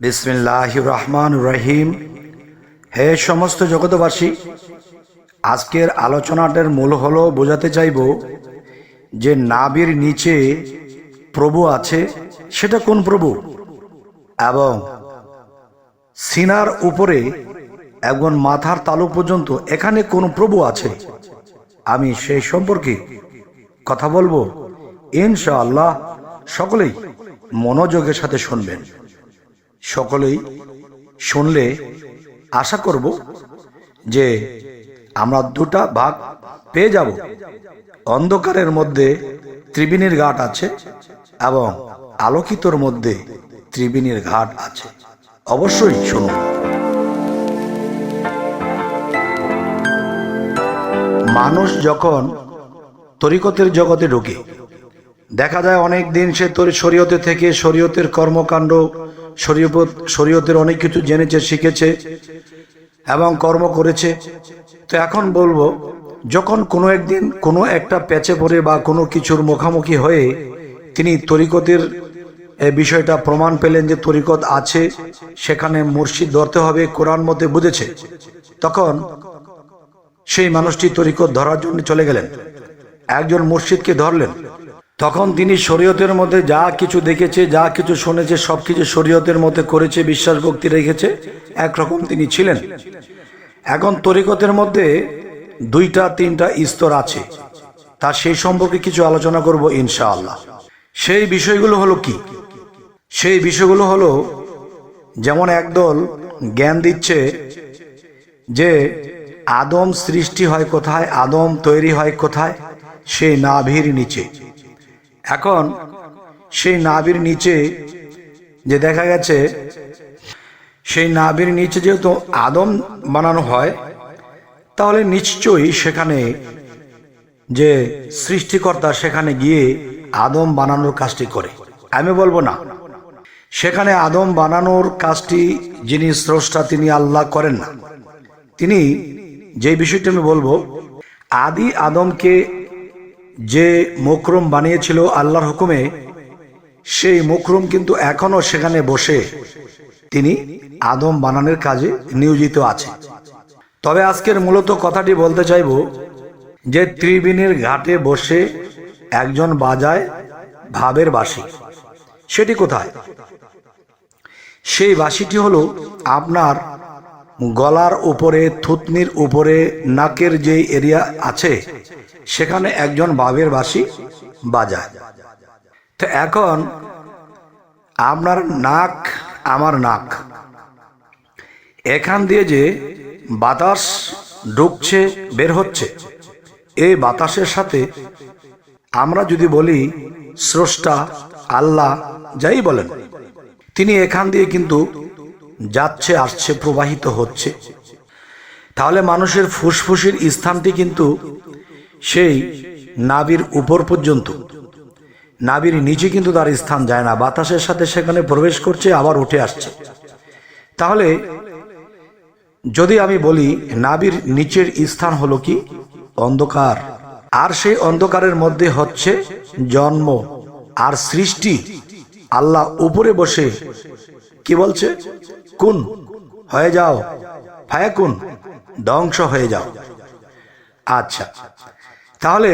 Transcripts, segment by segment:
বিসমিল্লাহ রহমান রহিম হে সমস্ত জগতবাসী আজকের আলোচনাটার মূল হলো বোঝাতে চাইব যে নাবির নিচে প্রভু আছে, সেটা কোন প্রভু? এবং সিনার উপরে একজন মাথার তালু পর্যন্ত এখানে কোন প্রভু আছে? আমি সেই সম্পর্কে কথা বলব। ইনশাআল্লাহ সকলেই মনোযোগের সাথে শুনবেন। সকলেই শুনলে আশা করব যে আমরা দুটা ভাগ পেয়ে যাব। অন্ধকারের মধ্যে ত্রিবেণীর ঘাট আছে এবং আলোকিতর মধ্যে ত্রিবেণীর ঘাট আছে। অবশ্যই শুনুন। মানুষ যখন তরিকতের জগতে ঢুকে, দেখা যায় অনেক দিন সে তোর শরীয়তে থেকে শরীয়তের কর্মকাণ্ড শরীয়ত শরীয়তের অনেক কিছু জেনেছে, শিখেছে এবং কর্ম করেছে। তো এখন বলব, যখন কোনো একদিন কোনো একটা প্যাচে পড়ে বা কোনো কিছুর মুখামুখি হয়ে তিনি তরিকতের বিষয়টা প্রমাণ পেলেন যে তরিকত আছে, সেখানে মুর্শিদ ধরতে হবে, কোরআন মতে বুঝেছে, তখন সেই মানুষটি তরিকত ধরার জন্য চলে গেলেন। একজন মুর্শিদকে ধরলেন। তখন তিনি শরীয়তের মধ্যে যা কিছু দেখেছে, যা কিছু শুনেছে, সব কিছু শরীয়তের মধ্যে করেছে, বিশ্বাস ভক্তি রেখেছে, একরকম তিনি ছিলেন। এখন তরিকতের মধ্যে দুইটা, তিনটা স্তর আছে। তা সেই সম্পর্কে কিছু আলোচনা করব ইনশাআল্লাহ। সেই বিষয়গুলো হলো কি? সেই বিষয়গুলো হলো যেমন একদল জ্ঞান দিচ্ছে যে আদম সৃষ্টি হয় কোথায়, আদম তৈরি হয় কোথায় সেই নাভির নিচে। এখন সেই নাভির নিচে যে দেখা গেছে, সেই নাভির নিচে যেহেতু আদম বানানো হয়, তাহলে নিশ্চয়ই সেখানে যে সৃষ্টিকর্তা সেখানে গিয়ে আদম বানানোর কাজটি করে। আমি বলব না। সেখানে আদম বানানোর কাজটি যিনি স্রষ্টা, তিনি আল্লাহ করেন না। তিনি যে বিষয়টি আমি বলব, আদি আদমকে যে মুকরম বানিয়েছিল আল্লাহর হুকুমে, সেই মুকরম কিন্তু এখনও সেখানে বসে। তিনি আদম বানানোর কাজে নিয়োজিত আছে। তবে আজকের মূলত কথাটি বলতে চাইব যে ত্রিবেণীর ঘাটে বসে একজন বাজায় ভাবের বাসি। সেটি কোথায়? সেই বাসিটি হলো আপনার গলার উপরে, থুতনির উপরে, নাকের যে এরিয়া আছে সেখানে একজন বাবের বাসি বাজায়। তো এখন আপনার নাক, আমার নাক। এখান দিয়ে যে বাতাস ঢুকছে, বের হচ্ছে, এই বাতাসের সাথে আমরা যদি বলি, স্রষ্টা, আল্লাহ, যাই বলেন, তিনি এখান দিয়ে কিন্তু যাচ্ছে, আসছে, প্রবাহিত হচ্ছে। তাহলে মানুষের ফুসফুসের স্থানটি কিন্তু সেই নাবির উপর পর্যন্ত। নাবির নিচে কিন্তু তার স্থান যায় না, বাতাসের সাথে সেখানে প্রবেশ করছে, আবার উঠে আসছে। তাহলে যদি আমি বলি, নাবির নিচের স্থান হলো কি? অন্ধকার। আর সেই অন্ধকারের মধ্যে হচ্ছে জন্ম। আর সৃষ্টি। আল্লাহ উপরে বসে কি বলছে? কোন, হয়ে যাও। ফায়া কোন ধ্বংস হয়ে যাও। আচ্ছা। তাহলে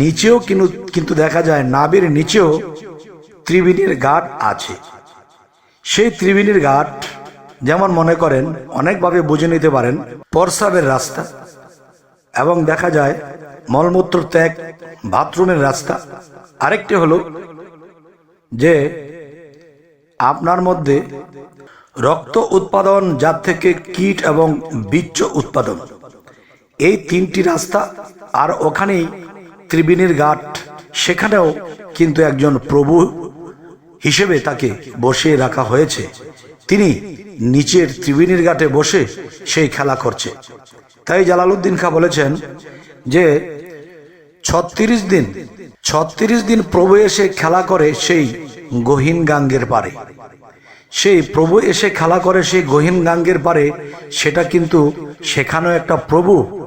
নিচেও কিন্তু কিন্তু দেখা যায় নাবির নিচেও ত্রিবেণীর ঘাট আছে। সেই ত্রিবেণীর ঘাট যেমন মনে করেন, অনেকভাবে বুঝে নিতে পারেন প্রস্রাবের রাস্তা এবং দেখা যায় মলমূত্র ত্যাগ, বাথরুমের রাস্তা। আরেকটি হলো যে আপনার মধ্যে রক্ত উৎপাদন, যার থেকে কীট এবং বীর্য উৎপাদন। এই তিনটি রাস্তা আর ওখানেই ত্রিবেণীর ঘাট, সেখানেও কিন্তু একজন প্রভু হিসেবে তাকে বসিয়ে রাখা হয়েছে। তিনি নিচের ত্রিবেণীর ঘাটে বসে সেই খেলা করছে। তাই জালালউদ্দিন খা বলেছেন যে, ছত্রিশ দিন ছত্রিশ দিন প্রভু এসে খেলা করে সেই গহীন গাঙ্গের পারে। সেই প্রভু এসে খেলা করে সেই গহীন গাঙ্গের পারে, সেটা কিন্তু সেখানেও একটা প্রভু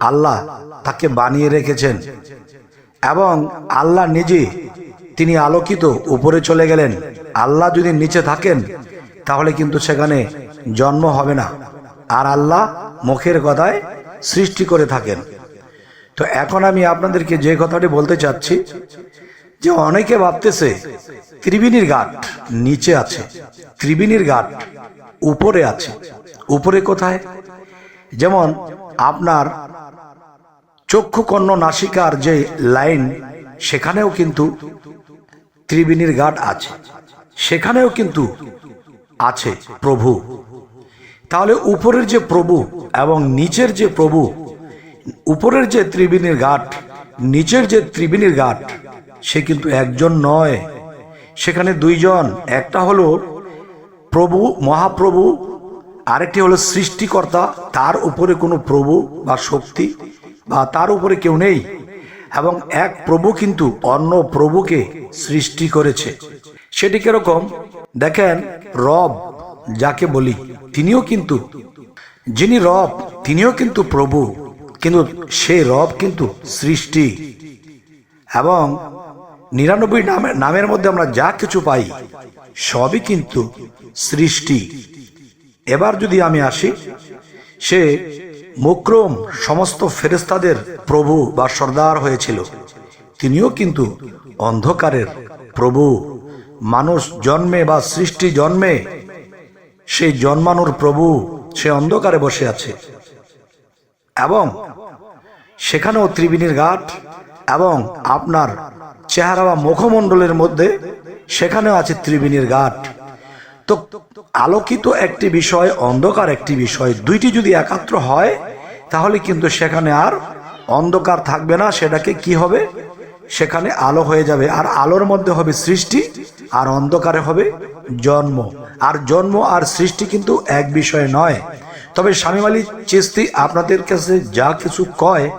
আল্লাহ তাকে বানিয়ে রেখেছেন। এবং আল্লাহ নিজে তিনি আলোকিত উপরে চলে গেলেন। আল্লাহ যদি নিচে থাকেন, তাহলে কিন্তু সেখানে জন্ম হবে না। আর আল্লাহ মুখের কথায় সৃষ্টি করে থাকেন। তো এখন আমি আপনাদেরকে যে কথাটি বলতে চাচ্ছি, যে অনেকে ভাবতেছে, ত্রিবেণীর ঘাট নিচে আছে, ত্রিবেণীর ঘাট উপরে আছে। উপরে কোথায়? যেমন আপনার চক্ষু কর্ণ নাসিকার যে লাইন, সেখানেও কিন্তু ত্রিবেণীর ঘাট আছে। সেখানেও কিন্তু আছে প্রভু। তাহলে উপরের যে প্রভু এবং নিচের যে প্রভু, উপরের যে ত্রিবেণীর ঘাট নিচের যে ত্রিবেণীর ঘাট সে কিন্তু একজন নয়। সেখানে দুইজন, একটা হলো প্রভু, মহাপ্রভু, আরেকটি হলো সৃষ্টিকর্তা। তার উপরে কোনো প্রভু বা শক্তি বা তার উপরে কেউ নেই। এবং এক প্রভু কিন্তু অন্য প্রভুকে সৃষ্টি করেছে। সেটি কীরকম? দেখেন রব যাকে বলি, তিনিও কিন্তু, যিনি রব, তিনিও কিন্তু প্রভু, কিন্তু সে রব কিন্তু সৃষ্টি। এবং নিরানব্বই নামের নামের মধ্যে আমরা যা কিছু পাই, সবই কিন্তু সৃষ্টি। এবার যদি আমি আসি, সে মুক্রম সমস্ত ফেরেস্তাদের প্রভু বা সর্দার হয়েছিল। তিনিও কিন্তু অন্ধকারের প্রভু। মানুষ জন্মে বা সৃষ্টি জন্মে সেই জন্মানোর প্রভু, সে অন্ধকারে বসে আছে। এবং সেখানেও ত্রিবেণীর ঘাট এবং আপনার চেহারা বা মুখমণ্ডলের মধ্যে সেখানেও আছে ত্রিবেণীর ঘাট। তো আলোকিত একটি বিষয়, অন্ধকার একটি বিষয়, দুইটি যদি একাত্র হয়, তাহলে কিন্তু সেখানে আর অন্ধকার থাকবে না, সেটাকে কি হবে? সেখানে আলো হয়ে যাবে, আর আলোর মধ্যে হবে সৃষ্টি, আর অন্ধকারে হবে জন্ম। আর জন্ম আর সৃষ্টি কিন্তু এক বিষয় নয়। তবে স্বামী আলী চিস্তি আপনাদের কাছে যা কিছু কয়,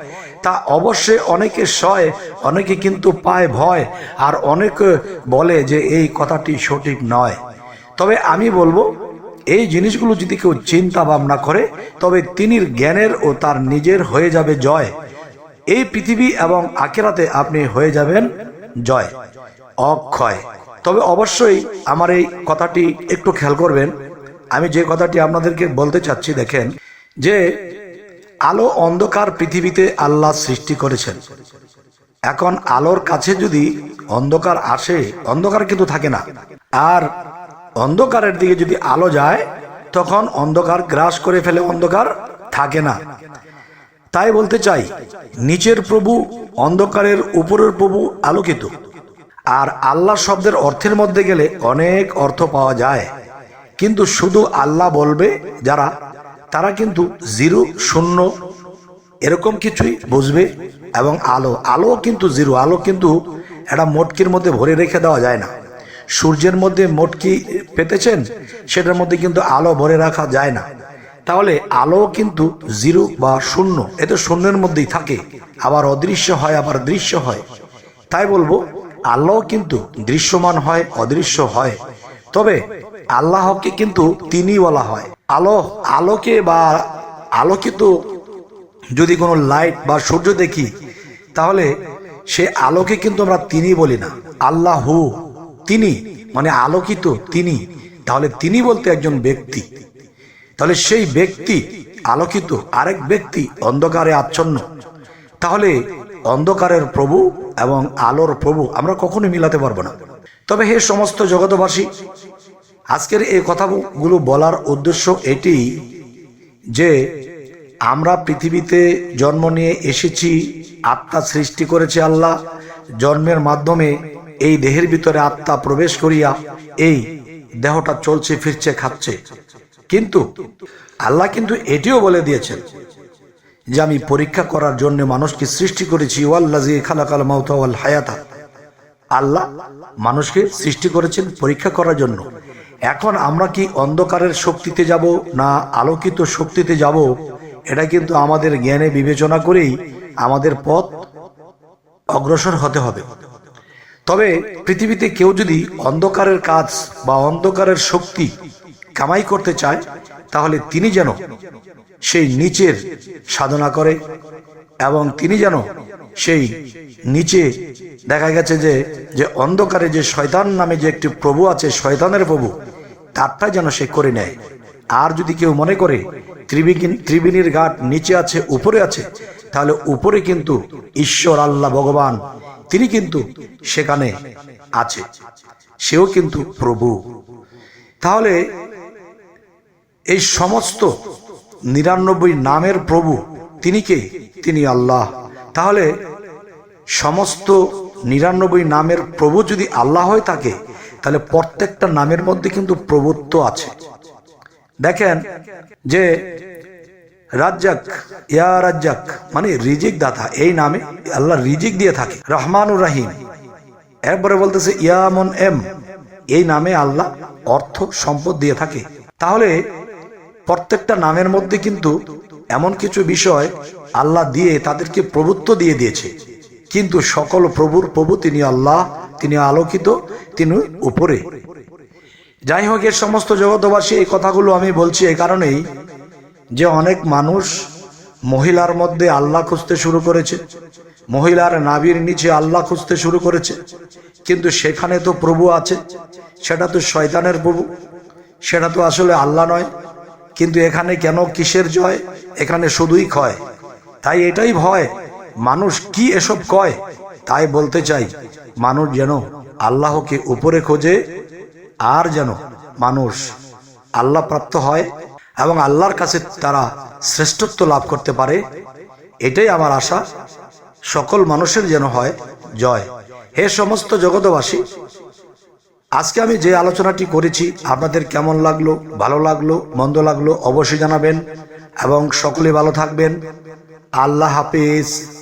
তা অবশ্যই অনেকে সয়, অনেকে কিন্তু পায় ভয়, আর অনেকে বলে যে এই কথাটি সঠিক নয়। তবে আমি বলব, এই জিনিসগুলো যদি কেউ চিন্তা ভাবনা করে, তবে তিনির জ্ঞানের ও তার নিজের হয়ে যাবে জয়। এই পৃথিবী এবং আকেরাতে আপনি হয়ে যাবেন জয়, অক্ষয়। তবে অবশ্যই আমার এই কথাটি একটু খেয়াল করবেন। আমি যে কথাটি আপনাদেরকে বলতে চাচ্ছি, দেখেন, যে আলো অন্ধকার পৃথিবীতে আল্লাহ সৃষ্টি করেছেন। এখন আলোর কাছে যদি অন্ধকার আসে, অন্ধকার কিন্তু থাকে না। আর অন্ধকারের দিকে যদি আলো যায়, তখন অন্ধকার গ্রাস করে ফেলে অন্ধকার থাকে না। তাই বলতে চাই, নিচের প্রভু, অন্ধকারের উপরের প্রভু আলোকিত। আর আল্লাহ শব্দের অর্থের মধ্যে গেলে অনেক অর্থ পাওয়া যায়। কিন্তু শুধু আল্লাহ বলবে যারা, তারা কিন্তু জিরো, শূন্য, এরকম কিছুই বুঝবে। এবং আলো আলো কিন্তু জিরো, আলো কিন্তু একটা মটকির মধ্যে ভরে রেখে দেওয়া যায় না। সূর্যের মধ্যে মটকি পেতেছেন? সেটার মধ্যে কিন্তু আলো ভরে রাখা যায় না। তাহলে আলো কিন্তু জিরো বা শূন্য, এ তো শূন্যের মধ্যেই থাকে। আবার অদৃশ্য হয়, আবার দৃশ্য হয়। তাই বলব আল্লাহ কিন্তু দৃশ্যমান হয়, অদৃশ্য হয়। তবে আল্লাহকে কিন্তু তিনি বলা হয়। আলো, আলোকে বা আলোকিত যদি কোনো লাইট বা সূর্য দেখি, তাহলে সে আলোকে কিন্তু আমরা তিনি বলি না। আল্লাহ। তিনি মানে আলোকিত তিনি, তাহলে তিনি বলতে একজন ব্যক্তি। তাহলে সেই ব্যক্তি, আলোকিত আরেক ব্যক্তি অন্ধকারে আচ্ছন্ন। তাহলে অন্ধকারের প্রভু এবং আলোর প্রভু আমরা কখনোই মিলাতে পারব না। তবে হে সমস্ত জগতবাসী আজকের এই কথাগুলো বলার উদ্দেশ্য এটি যে আমরা পৃথিবীতে জন্ম নিয়ে এসেছি, আত্মা সৃষ্টি করেছে আল্লাহ, জন্মের মাধ্যমে এই দেহের ভিতরে আত্মা প্রবেশ করিয়া এই দেহটা চলছে, ফিরছে, খাচ্ছে। কিন্তু আল্লাহ কিন্তু এটিও বলে দিয়েছেন যে, আমি পরীক্ষা করার জন্য মানুষকে সৃষ্টি করেছি। ওয়াল্লাজি হায়াতা। আল্লাহ মানুষকে সৃষ্টি করেছেন পরীক্ষা করার জন্য। এখন আমরা কি অন্ধকারের শক্তিতে যাব না আলোকিত শক্তিতে যাব? এটা কিন্তু আমাদের জ্ঞানে বিবেচনা করেই আমাদের পথ অগ্রসর হতে হবে। তবে পৃথিবীতে কেউ যদি অন্ধকারের কাজ বা অন্ধকারের শক্তি কামাই করতে চায়, তাহলে তিনি যেন সেই নিচের সাধনা করে এবং তিনি যেন সেই নিচে দেখা গেছে যে যে অন্ধকারে যে শয়তান নামে যে একটি প্রভু আছে, শয়তানের প্রভু তারটা যেন সে করে নেয়। আর যদি কেউ মনে করে ত্রিবিকিন ত্রিবেণীর ঘাট নিচে আছে, উপরে আছে, তাহলে উপরে কিন্তু ঈশ্বর, আল্লাহ, ভগবান তিনি কিন্তু সেখানে আছে। সেও কিন্তু প্রভু। তাহলে এই সমস্ত নিরানব্বই নামের প্রভু তিনি কে? তিনি আল্লাহ। তাহলে সমস্ত নিরানব্বই নামের প্রভু যদি আল্লাহ হয়ে থাকে, তাহলে প্রত্যেকটা নামের মধ্যে কিন্তু প্রভুত্ব আছে। দেখেন যে রাজ্জাক, ইয়া রাজ্জাক মানে রিজিক দাতা, এই নামে আল্লাহ রিজিক দিয়ে থাকে, রহমানুর রাহিম। এরপরে বলতেছে ইয়ামন এম, এই নামে আল্লাহ অর্থ, সম্পদ দিয়ে থাকে। তাহলে প্রত্যেকটা নামের মধ্যে কিন্তু এমন কিছু বিষয় আল্লাহ দিয়ে তাদেরকে প্রভুত্ব দিয়ে দিয়েছে। কিন্তু সকল প্রভুর প্রভু তিনি আল্লাহ, তিনি আলোকিত, তিনি উপরে। যাই হোক এর সমস্ত জগতবাসী এই কথাগুলো আমি বলছি এই কারণেই যে অনেক মানুষ মহিলার মধ্যে আল্লাহ খুঁজতে শুরু করেছে। মহিলার নাবির নিচে আল্লাহ খুঁজতে শুরু করেছে। কিন্তু সেখানে তো প্রভু আছে, সেটা তো শয়তানের প্রভু, সেটা তো আসলে আল্লাহ নয়। কিন্তু এখানে কেন কিসের জয়? এখানে শুধুই ক্ষয়। তাই এটাই ভয়, মানুষ কি এসব কয়? তাই বলতে চাই, মানুষ যেন আল্লাহকে উপরে খোঁজে, আর যেন মানুষ আল্লাহ প্রাপ্ত হয় এবং আল্লাহর কাছে তারা শ্রেষ্ঠত্ব লাভ করতে পারে, এটাই আমার আশা। সকল মানুষের যেন হয় জয়। হে সমস্ত জগতবাসী আজকে আমি যে আলোচনাটি করেছি, আপনাদের কেমন লাগল, ভালো লাগল, মন্দ লাগল, অবশ্যই জানাবেন। এবং সকলে ভালো থাকবেন। আল্লাহ হাফিজ।